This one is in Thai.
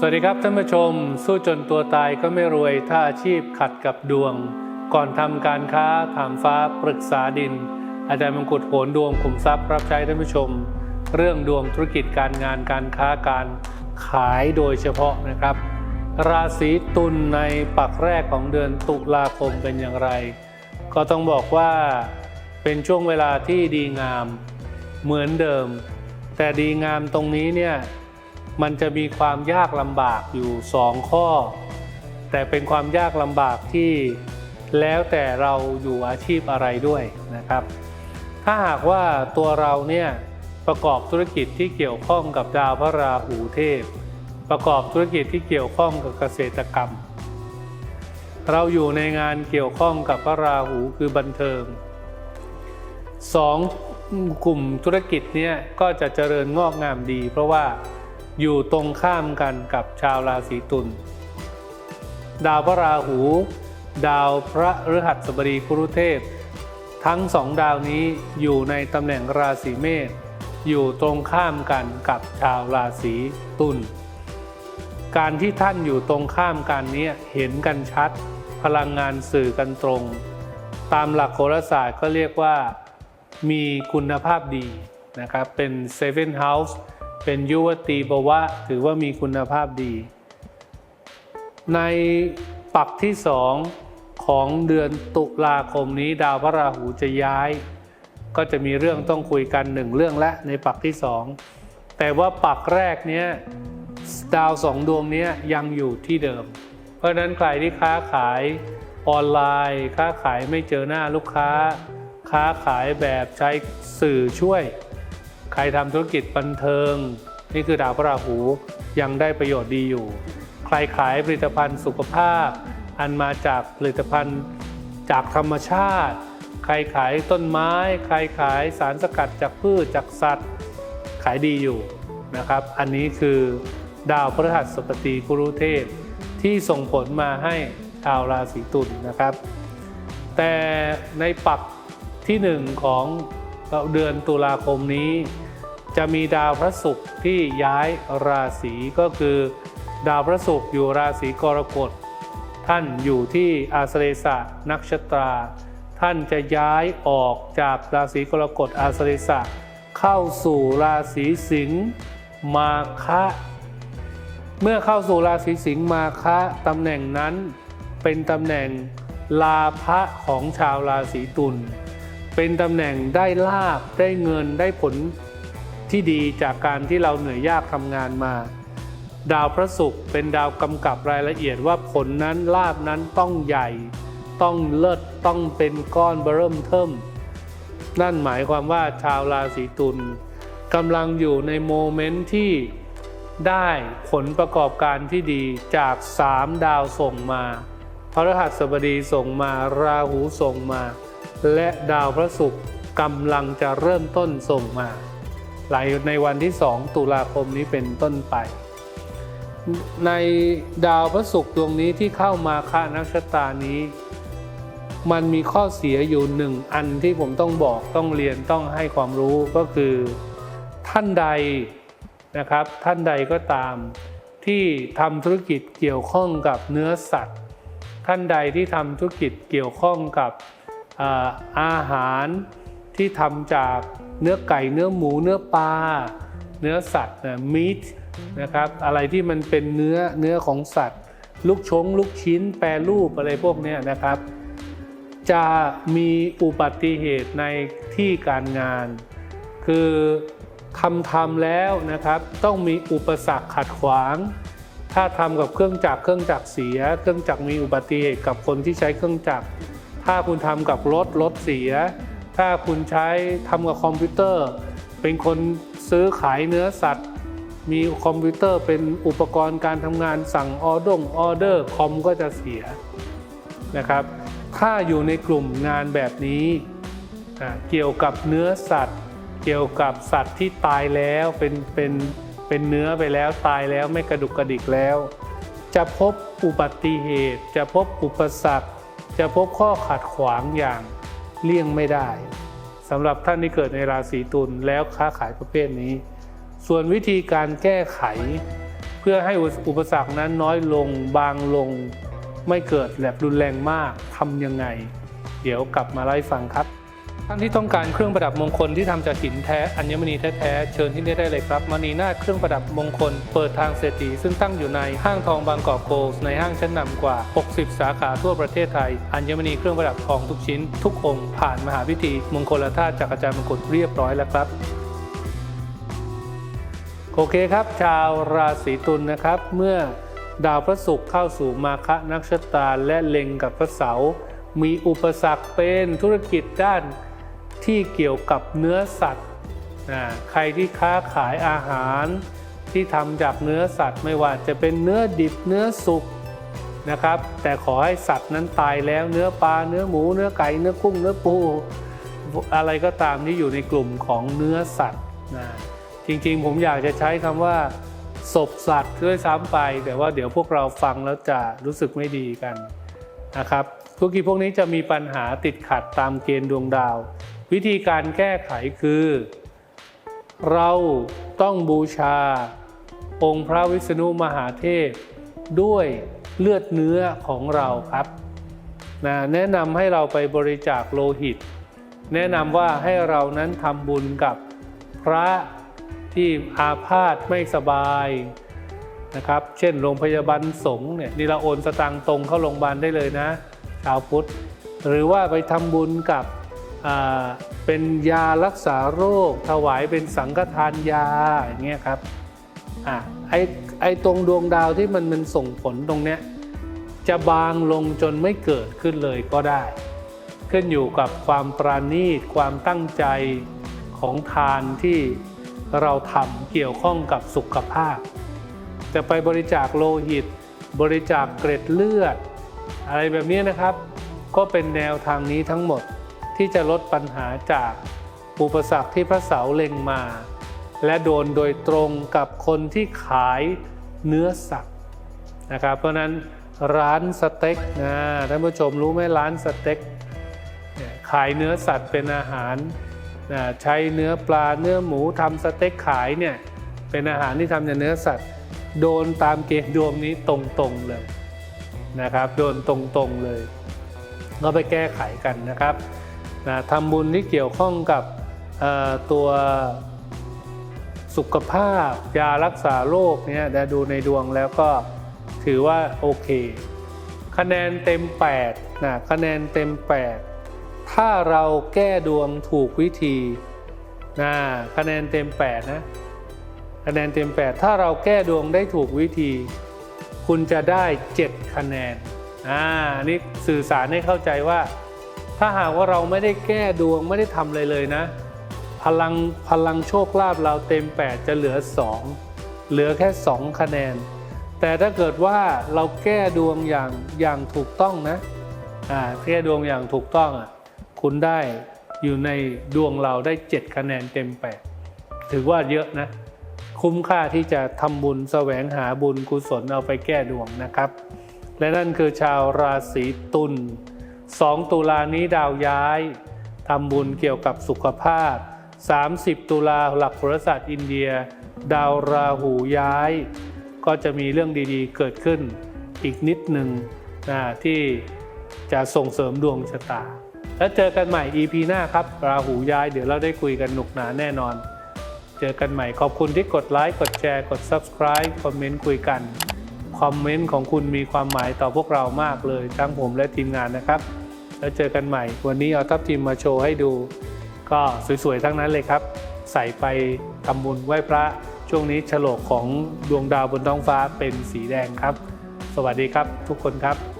สวัสดีครับท่านผู้ชม สู้จนตัวตายก็ไม่รวยถ้าอาชีพขัดกับดวง ก่อนทำการค้าถามฟ้าปรึกษาดิน อาจารย์มงกุฎโหนดวงขุมทรัพย์รับใช้ท่านผู้ชม เรื่องดวงธุรกิจการงานการค้าการขายโดยเฉพาะนะครับ ราศีตุลในปักแรกของเดือนตุลาคมเป็นอย่างไร ก็ต้องบอกว่าเป็นช่วงเวลาที่ดีงามเหมือนเดิม แต่ดีงามตรงนี้เนี่ย มันจะมีความยากลำบากอยู่สองข้อ แต่เป็นความยากลำบากที่แล้วแต่เราอยู่อาชีพอะไรด้วยนะครับ ถ้าหากว่าตัวเราเนี่ยประกอบธุรกิจที่เกี่ยวข้องกับดาวพระราหูเทพ ประกอบธุรกิจที่เกี่ยวข้องกับเกษตรกรรม เราอยู่ในงานเกี่ยวข้องกับพระราหูคือบันเทิงสองกลุ่มธุรกิจเนี่ยก็จะเจริญงอกงามดี เพราะว่า อยู่ตรงข้ามกันกับชาวราศีตุล ดาวพระราหู ดาวพระฤหัสบดีคุรุเทพ ทั้งสองดาวนี้อยู่ในตำแหน่งราศีเมษอยู่ตรงข้ามกันกับชาวราศีตุล การที่ท่านอยู่ตรงข้ามกันนี้เห็นกันชัด พลังงานสื่อกันตรง ตามหลักโหราศาสตร์ก็เรียกว่ามีคุณภาพดีนะครับ เป็น Seven House เเป็นยุวตีบวะ ถือว่ามีคุณภาพดี ในปักที่สองของเดือนตุลาคมนี้ดาวพระราหูจะย้าย ก็จะมีเรื่องต้องคุยกันหนึ่งเรื่องและในปักที่สองแต่ว่าปักแรกเนี้ยดาวสองดวงนี้ยังอยู่ที่เดิม เพราะนั้นใครที่ค้าขายออนไลน์ ค้าขายไม่เจอหน้าลูกค้า ค้าขายแบบใช้สื่อช่วย ใครทำธุรกิจบันเทิง นี่คือดาวพระราหูยังได้ประโยชน์ดีอยู่ ใครขายผลิตภัณฑ์สุขภาพ อันมาจากผลิตภัณฑ์จากธรรมชาติ ใครขายต้นไม้ ใครขายสารสกัดจากพืชจากสัตว์ ขายดีอยู่นะครับ อันนี้คือดาวพฤหัสบดีกุรุเทพที่ส่งผลมาให้ชาวราศีตุลนะครับ แต่ในปักที่หนึ่งของเดือนตุลาคมนี้ จะมีดาวพระศุกร์ที่ย้ายราศีก็คือ ดาวพระศุกร์อยู่ราศีกรกฎท่านอยู่ที่อาสเรสะนักชตรา ท่านจะย้ายออกจากราศีกรกฎอาสเรสะเข้าสู่ราศีสิงห์มาคะเมื่อเข้าสู่ราศีสิงห์มาคะตำแหน่งนั้นเป็นตำแหน่งลาภะของชาวราศีตุล เป็นตำแหน่งได้ลาบได้เงินได้ผล ที่ดีจากการที่เราเหนื่อยยากทำงานมา ดาวพระศุกร์เป็นดาวกำกับรายละเอียดว่าผลนั้นลาบนั้นต้องใหญ่ ต้องเลิศต้องเป็นก้อนเบริ่มเทิมนั่นหมายความว่าชาวราศีตุลกำลังอยู่ในโมเมนต์ที่ได้ผลประกอบการที่ดีจากสามดาวส่งมาพระรหัสบดีส่งมาราหูส่งมา และดาวพระศุกร์กำลังจะเริ่มต้นส่งมา หลายในวันที่ 2 ตุลาคมนี้เป็นต้นไป ในดาวพระศุกร์ดวงนี้ที่เข้ามาค่านักชะตานี้ มันมีข้อเสียอยู่หนึ่งอันที่ผมต้องบอกต้องเรียนต้องให้ความรู้ก็คือท่านใดนะครับ ท่านใดก็ตามที่ทำธุรกิจเกี่ยวข้องกับเนื้อสัตว์ ท่านใดที่ทำธุรกิจเกี่ยวข้องกับอาอาหารที่ทำจาก เนื้อไก่เนื้อหมูเนื้อปลาเนื้อสัตว์นะมีทนะครับอะไรที่มันเป็นเนื้อเนื้อของสัตว์ ลูกชง ลูกชิ้น แปรรูปอะไรพวกนี้นะครับ จะมีอุบัติเหตุในที่การงาน คือทำทำแล้วนะครับต้องมีอุปสรรคขัดขวาง ถ้าทำกับเครื่องจักรเครื่องจักรเสีย เครื่องจักรมีอุบัติเหตุกับคนที่ใช้เครื่องจักรถ้าคุณทำกับรถรถเสีย ถ้าคุณใช้ทำกับคอมพิวเตอร์ เป็นคนซื้อขายเนื้อสัตว์ มีคอมพิวเตอร์เป็นอุปกรณ์การทำงานสั่งออดงออเดอร์คอมก็จะเสียนะครับ ถ้าอยู่ในกลุ่มงานแบบนี้ เกี่ยวกับเนื้อสัตว์ เกี่ยวกับสัตว์ที่ตายแล้วเป็นเป็นเป็นเนื้อไปแล้วตายแล้วไม่กระดุกกระดิกแล้ว จะพบอุบัติเหตุ จะพบอุปสรรค จะพบข้อขัดขวางอย่าง เลี่ยงไม่ได้สำหรับท่านที่เกิดในราศีตุลแล้วค้าขายประเภทนี้ ส่วนวิธีการแก้ไข เพื่อให้อุปสรรคนั้นน้อยลงบางลง ไม่เกิดแบบรุนแรงมากทำยังไง เดี๋ยวกลับมาไล่ฟังครับ ท่านที่ต้องการเครื่องประดับมงคลที่ทำจากหินแท้อัญมณีแท้ๆเชิญที่นี่ได้เลยครับมณีนาฏเครื่องประดับมงคล เปิดทางเศรษฐีซึ่งตั้งอยู่ในห้างทองบางกอกโกลส์ในห้างชั้นนำกว่า 60 สาขาทั่วประเทศไทย อัญมณีเครื่องประดับทองทุกชิ้น ทุกองค์ผ่านมหาพิธี มงคลธาตุจากอาจารย์มงคลเรียบร้อยแล้วครับโอเคครับ ชาวราศีตุลนะครับ เมื่อดาวพระศุกร์เข้าสู่มาคะนักชะตาและเล็งกับพระเสาร์มีอุปสรรคเป็นธุรกิจด้าน ที่เกี่ยวกับเนื้อสัตว์นะใครที่ค้าขายอาหารที่ทำจากเนื้อสัตว์ไม่ว่าจะเป็นเนื้อดิบเนื้อสุกนะครับ แต่ขอให้สัตว์นั้นตายแล้วเนื้อปลาเนื้อหมู เนื้อไก่เนื้อกุ้งเนื้อปูอะไรก็ตามที่อยู่ในกลุ่มของเนื้อสัตว์นะจริงๆ ผมอยากจะใช้คำว่าศพสัตว์ด้วยซ้ำไป แต่ว่าเดี๋ยวพวกเราฟังแล้วจะรู้สึกไม่ดีกันนะครับธุรกิจพวกนี้จะมีปัญหาติดขัดตามเกณฑ์ดวงดาว วิธีการแก้ไขคือ เราต้องบูชา องค์พระวิษณุมหาเทพ ด้วยเลือดเนื้อของเราครับนะแนะนำให้เราไปบริจาคโลหิต แนะนำว่าให้เรานั้นทำบุญกับพระที่อาพาธไม่สบายนะครับ เช่นโรงพยาบาลสงฆ์เนี่ยนี่เราโอนสตางค์ตรงเข้าโรงพยาบาลได้เลยนะชาวพุทธ หรือว่าไปทำบุญกับ เป็นยารักษาโรค ถวายเป็นสังฆทานยาอย่างเงี้ยครับอะไอไอตรงดวงดาวที่มันมันส่งผลตรงเนี้ยจะบางลงจนไม่เกิดขึ้นเลยก็ได้ ขึ้นอยู่กับความปราณีตความตั้งใจของทานที่เราทำเกี่ยวข้องกับสุขภาพ จะไปบริจาคโลหิต บริจาคเกร็ดเลือด อะไรแบบนี้นะครับ ก็เป็นแนวทางนี้ทั้งหมด ที่จะลดปัญหาจากอุปสรรคที่พระเสาเล็งมา และโดนโดยตรงกับคนที่ขายเนื้อสัตว์นะครับเพราะนั้นร้านสเต็กนะท่านผู้ชมรู้ไหมร้านสเต็กขายเนื้อสัตว์เป็นอาหารนะใช้เนื้อปลาเนื้อหมูทำสเต็กขายเนี่ยเป็นอาหารที่ทำจากเนื้อสัตว์ โดนตามเกณฑ์ดวงนี้ตรงๆเลยนะครับ โดนตรงๆเลย ก็ไปแก้ไขกันนะครับ นะทำบุญที่เกี่ยวข้องกับตัวสุขภาพ ยารักษาโรคเนี่ยด้ดูในดวงแล้วก็ถือว่าโอเค คะแนนเต็ม8นะคะแนนเต็ม 8 ถ้าเราแก้ดวงถูกวิธีนะคะแนนเต็ม8นะคะแนนเต็ม 8 ถ้าเราแก้ดวงได้ถูกวิธี คุณจะได้ 7 คะแนนอ่านี่สื่อสารให้เข้าใจว่า ถ้าหากว่าเราไม่ได้แก้ดวงไม่ได้ทำอะไรเลยนะ พลังพลังโชคลาภเราเต็ม 8 จะเหลือ 2 เหลือแค่ 2 คะแนน แต่ถ้าเกิดว่าเราแก้ดวงอย่างอย่างถูกต้องนะอ่าแก้ดวงอย่างถูกต้องอะคุณได้อยู่ในดวงเราได้ 7 คะแนนเต็ม 8 ถือว่าเยอะนะ คุ้มค่าที่จะทำบุญแสวงหาบุญกุศลเอาไปแก้ดวงนะครับ และนั่นคือชาวราศีตุล 2 ตุลานี้ดาวย้ายทำบุญเกี่ยวกับสุขภาพ 30 ตุลาหลักโหราศาสตร์อินเดีย ดาวราหูย้าย ก็จะมีเรื่องดีๆ เกิดขึ้นอีกนิดหนึ่งนะที่จะส่งเสริมดวงชะตา แล้วเจอกันใหม่ EP หน้าครับ ราหูย้ายเดี๋ยวเราได้คุยกันหนุกหนาแน่นอน เจอกันใหม่ขอบคุณที่กดไลค์กดแชร์กด Subscribe คอมเมนต์คุยกัน คอมเมนต์ของคุณมีความหมายต่อพวกเรามากเลย ทั้งผมและทีมงานนะครับ แล้วเจอกันใหม่ วันนี้เอาทัพทีมมาโชว์ให้ดู ก็สวยๆทั้งนั้นเลยครับ ใส่ไปทำบุญไหว้พระช่วงนี้ฉลกของดวงดาวบนท้องฟ้าเป็นสีแดงครับ สวัสดีครับทุกคนครับ